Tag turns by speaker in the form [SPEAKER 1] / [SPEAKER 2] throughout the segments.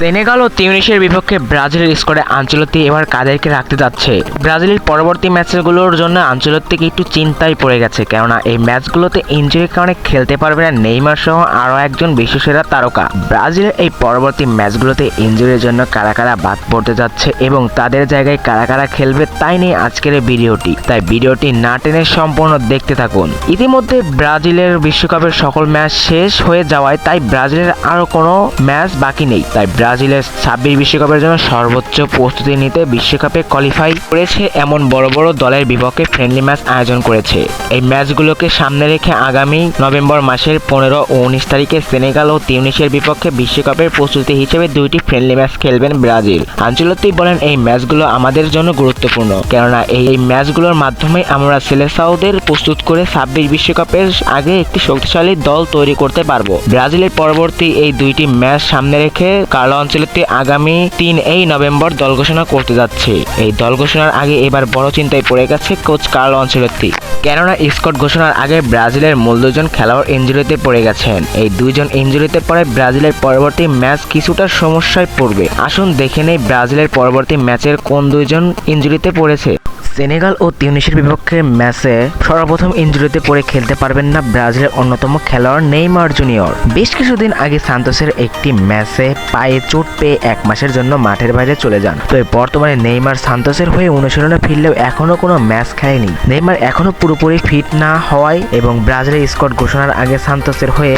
[SPEAKER 1] Senegal ও তিউনিশের বিপক্ষে ব্রাজিলের স্কোরে আঞ্চলতি এবার কাদেরকে রাখতে যাচ্ছে। ব্রাজিলের পরবর্তী ম্যাচগুলোর জন্য আঞ্চলতিকে একটু চিন্তায় পড়ে গেছে, কেননা এই ম্যাচগুলোতে ইঞ্জুরির কারণে খেলতে পারবে না নেইমার সহ আরও একজন বিশ্বসেরা তারকা। ব্রাজিলের এই পরবর্তী ম্যাচগুলোতে ইঞ্জুরির জন্য কারা কারা বাদ পড়তে যাচ্ছে এবং তাদের জায়গায় কারা কারা খেলবে তাই নিয়ে আজকের এই ভিডিওটি। তাই ভিডিওটি না টেনে সম্পূর্ণ দেখতে থাকুন। ইতিমধ্যে ব্রাজিলের বিশ্বকাপের সকল ম্যাচ শেষ হয়ে যাওয়ায় তাই ব্রাজিলের আরও কোনো ম্যাচ বাকি নেই। তাই ব্রাজিলের ছাব্বিশ বিশ্বকাপের জন্য সর্বোচ্চ প্রস্তুতি নিতে বিশ্বকাপে কোয়ালিফাই করেছে এমন বড় বড় দলের বিপক্ষে ফ্রেন্ডলি ম্যাচ আয়োজন করেছে। এই ম্যাচগুলোকে সামনে রেখে আগামী নভেম্বর মাসের পনেরো ও উনিশ তারিখে সেনেগাল ও তিউনিসের বিপক্ষে বিশ্বকাপের প্রস্তুতি হিসেবে দুইটি ফ্রেন্ডলি ম্যাচ খেলবেন ব্রাজিল। আঞ্চলতি বলেন, এই ম্যাচগুলো আমাদের জন্য গুরুত্বপূর্ণ, কেননা এই ম্যাচগুলোর মাধ্যমে আমরা সেলেসাউদের প্রস্তুত করে ছাব্বিশ বিশ্বকাপের আগে একটি শক্তিশালী দল তৈরি করতে পারব। ব্রাজিলের পরবর্তী এই দুইটি ম্যাচ সামনে রেখে কার্লো অঞ্চলতি আগামী তিন এই নভেম্বর দল ঘোষণা করতে যাচ্ছে। এই দল ঘোষণার আগে এবার বড় চিন্তায় পড়ে গেছে কোচ কার্ল অঞ্চলত্তি কেননা স্কট ঘোষণার আগে ব্রাজিলের মূল দুজন খেলোয়াড় ইঞ্জুরিতে পড়ে গেছেন। এই দুইজন ইঞ্জুরিতে পরে ব্রাজিলের পরবর্তী ম্যাচ কিছুটা সমস্যায় পড়বে। আসুন দেখে নেই ব্রাজিলের পরবর্তী ম্যাচের কোন দুইজন ইঞ্জুরিতে পড়েছে। সেনেগাল ও তিউনিশের বিপক্ষে ম্যাচে সর্বপ্রথম ইঞ্জুরিতে পড়ে খেলতে পারবেন না ব্রাজিলের অন্যতম খেলোয়াড় নেইমার জুনিয়র। বেশ কিছুদিন আগে সান্তোসের একটি ম্যাচে পায়ে চোট পেয়ে এক মাসের জন্য মাঠের বাইরে চলে যান। তবে বর্তমানে নেইমার সান্তোসের হয়ে অনুশীলনে ফিরলেও এখনও কোনো ম্যাচ খেলেনি। নেইমার এখনও পুরোপুরি ফিট না হওয়ায় এবং ব্রাজিলের স্কট ঘোষণার আগে সান্তোসের হয়ে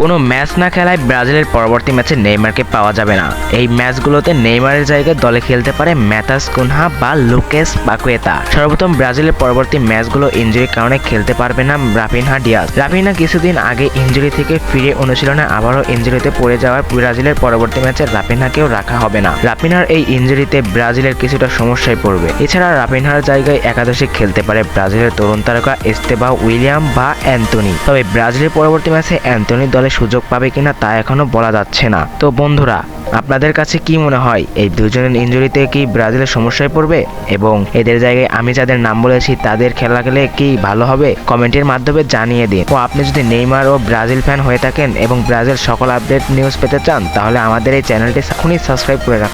[SPEAKER 1] কোনো ম্যাচ না খেলায় ব্রাজিলের পরবর্তী ম্যাচে নেইমারকে পাওয়া যাবে না। এই ম্যাচগুলোতে নেইমারের জায়গায় দলে খেলতে পারে ম্যাথাস কুনহা বা লুকেস বাকুয়েতা। সর্বপ্রথম ব্রাজিলের পরবর্তী ম্যাচগুলো ইঞ্জুরির কারণে খেলতে পারবে না রাফিনহা ডিয়াজ। রাফিনহা কিছুদিন আগে ইঞ্জুরি থেকে ফিরে অনুশীলনে আবারও ইঞ্জুরিতে পড়ে যাওয়ার ব্রাজিলের পরবর্তী ম্যাচে রাফিনহাকেও রাখা হবে না। রাফিনহার এই ইঞ্জুরিতে ব্রাজিলের কিছুটা সমস্যায় পড়বে। এছাড়া রাফিনহার জায়গায় একাদশে খেলতে পারে ব্রাজিলের তরুণ তারকা এস্তেবা উইলিয়াম বা অ্যান্টনি তবে ব্রাজিলের পরবর্তী ম্যাচে অ্যান্টনি দলে সুযোগ পাবে কিনা তা এখনও বলা যাচ্ছে না। তো বন্ধুরা আপনাদের কাছে কি মনে হয়? এই দুজনের ইঞ্জুরিতে কি ব্রাজিলের সমস্যায় পড়বে? এবং এদের জায়গায় আমি যাদের নাম বলেছি, তাদের খেলা খেলে কি ভালো হবে? কমেন্টের মাধ্যমে জানিয়ে দিন। ও আপনি যদি নেইমার ও ব্রাজিল ফ্যান হয়ে থাকেন এবং ব্রাজিল সকল আপডেট নিউজ পেতে চান, তাহলে আমাদের এই চ্যানেলটি এখনই সাবস্ক্রাইব করে রাখুন।